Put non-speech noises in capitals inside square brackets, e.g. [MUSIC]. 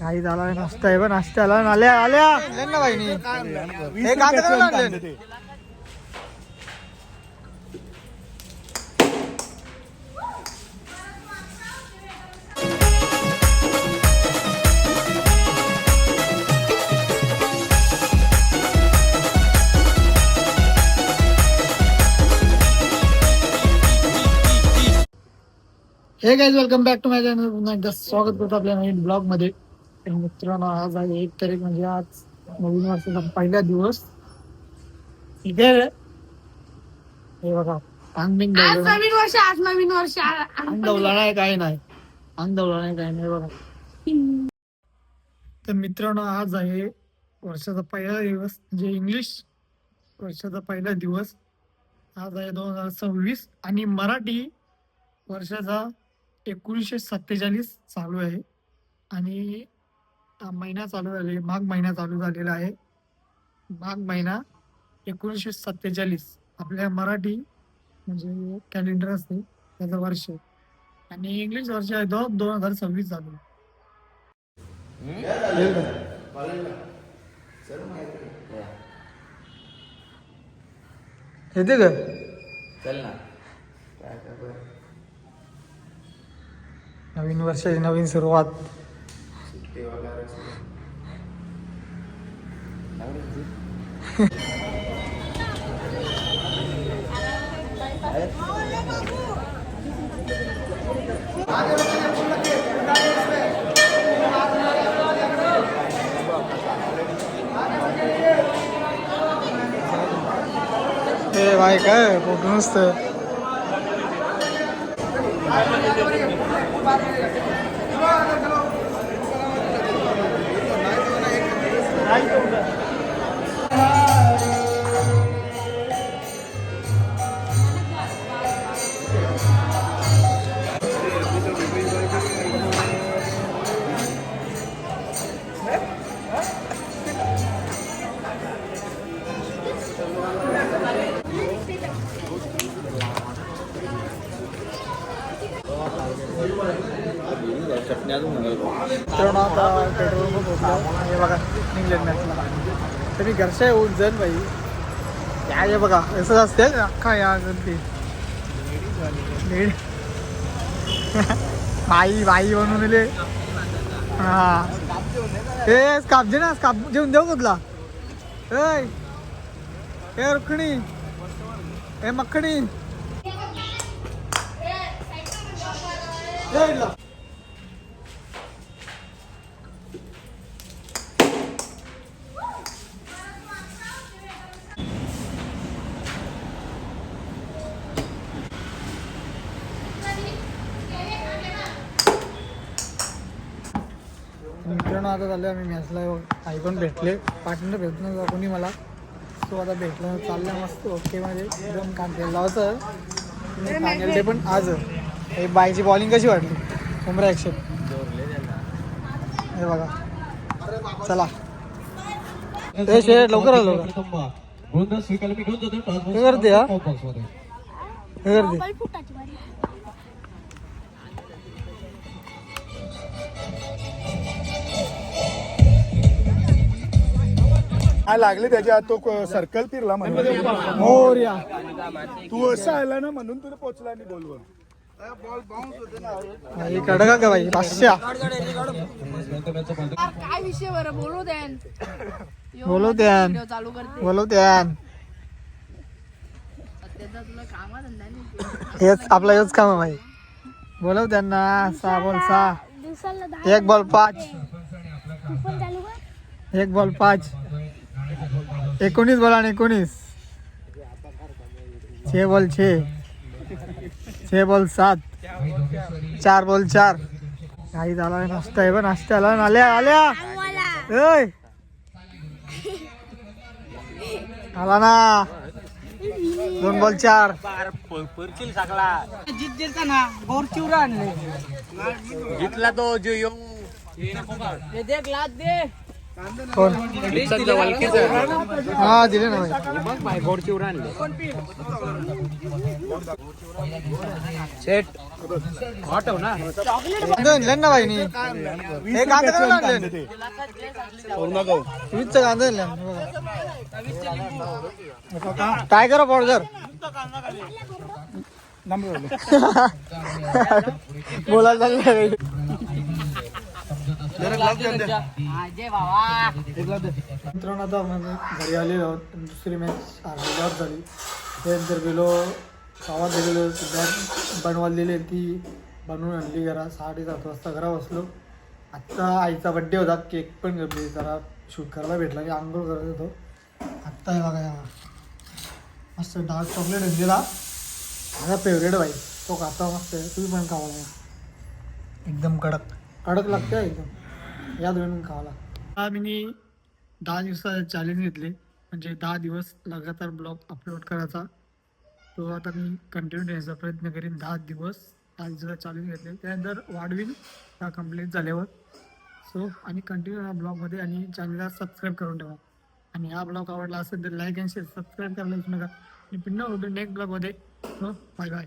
काही झाला नाश्ता आहे बा नाश्ता आल्या आल्या. आणलं ना बाईनी. हे कांदे आणले? Hey guys welcome back to my channel पुन्हा एकदा स्वागत करतो आपल्या नवीन ब्लॉगमध्ये. मित्रांनो आज आहे एक तारीख म्हणजे आज नवीन वर्षाचा पहिला दिवस. इथे हे बघा अंग बिंग आज दवलं नवीन वर्ष आज नवीन वर्ष. आ- अंग दवला नाही काही नाही. अंग दवला नाही काही नाही बघा. तर मित्रांनो आज आहे वर्षाचा पहिला दिवस म्हणजे इंग्लिश वर्षाचा पहिला दिवस. आज आहे दोन हजार सव्वीस आणि मराठी वर्षाचा एकोणीसशे सत्तेचाळीस चालू आहे. आणि महिना चालू झाले माघ महिना चालू झालेला आहे. माघ महिना एकोणीसशे सत्तेचाळीस. आपल्या मराठी म्हणजे कॅलेंडर असते त्याचं वर्ष. आणि इंग्लिश वर्ष आहे दोन दोन हजार सव्वीस चालू. आहे. येते का? चल ना. नवीन वर्षाची नवीन सुरुवात. ए भाई काय फोटो नुसतं चटणी अजून म्हणाल मित्रांनो आता पेट्रोल पंप पोहोचलो हे बघा इंग्लंड मॅचला तरी घरच्या येऊन जाईन बाई. या हे बघा असंच असते अख्खा या ते. बाई बाई दिले. हा. कापजे ना काप जेवून देऊ तुला हे रुखणी हे मित्रांनो आता झालं आम्ही मॅचला ऐकून भेटले. पार्टनर भेटत नव्हता कोणी मला. तो आता भेटलं. चाललं मस्त. ओके मध्ये. एकदम काम केलं होतं डे पण आज. हे बायची बॉलिंग कशी वाटली? उमरा ॲक्शन हे बघा. चला. हे शेट लवकर आलो हे करते हा. हे करते. हा लागले त्याच्या तो सर्कल फिरला म्हणून. मोर्या तू असं आला ना म्हणून तुला पोचला आणि बॉलवर हे कडका का बाई? पाचशे. काय विषय बरं? बोलू द्यान. द्यान. चालू करते. हेच आपला हेच काम आहे भाई बोलव त्यांना सहा बॉल सहा एक बॉल पाच. एक बॉल पाच. एकोणीस बॉल आणि एकोणीस. छे बॉल छे. छे बॉल सात. चार बॉल चार. काही झाला नाश्ता आहे बा नाश्ता आला आल्या आल्या. ऐ. आला ना. दोन बॉल चार. घेतला तो जो येऊ. हा दिले ना भाई. कांदे आणले. ना? भाई हे कांदे कशाला आणले वीसचं कांदे आणले काय करा पॉडकर [LAUGHS] बोलायला चाललंय मित्रांनो आता घरी आलेलो आहोत. दुसरी मॅच हारलेल्यावर झाली. त्यानंतर गेलो गावात गेलेलो बॅट बनवायला दिली ती बनवून आणली घरा. साडेसात वाजता घरा बसलो. आत्ता आईचा बड्डे होता. केक पण घेतली. जरा शूट करायला भेटला की आंघोळ करत होतो. आत्ता हे बघा या मस्त डार्क चॉकलेट आणलेला. माझा फेवरेट बाई तो खाता मस्त आहे. तुम्ही पण खावा एकदम कडक. कडक लागते एकदम. या दोन खावा हा मी दहा दिवसाचे चॅलेंज घेतले. म्हणजे दहा दिवस लगातार ब्लॉग अपलोड करायचा. तो आता मी कंटिन्यू ठेवायचा प्रयत्न करीन दहा दिवस. दहा दिवसाचा चॅलेंज घेतले. त्यानंतर वाढवीन त्या कंप्लीट झाल्यावर. सो आणि कंटिन्यू या ब्लॉगमध्ये आणि चॅनलला सबस्क्राईब करून ठेवा. आणि हा ब्लॉग आवडला असेल तर लाईक अँड शेअर सबस्क्राईब करायला विसरू नका. मी पुन्हा नेक्स्ट ब्लॉगमध्ये बाय बाय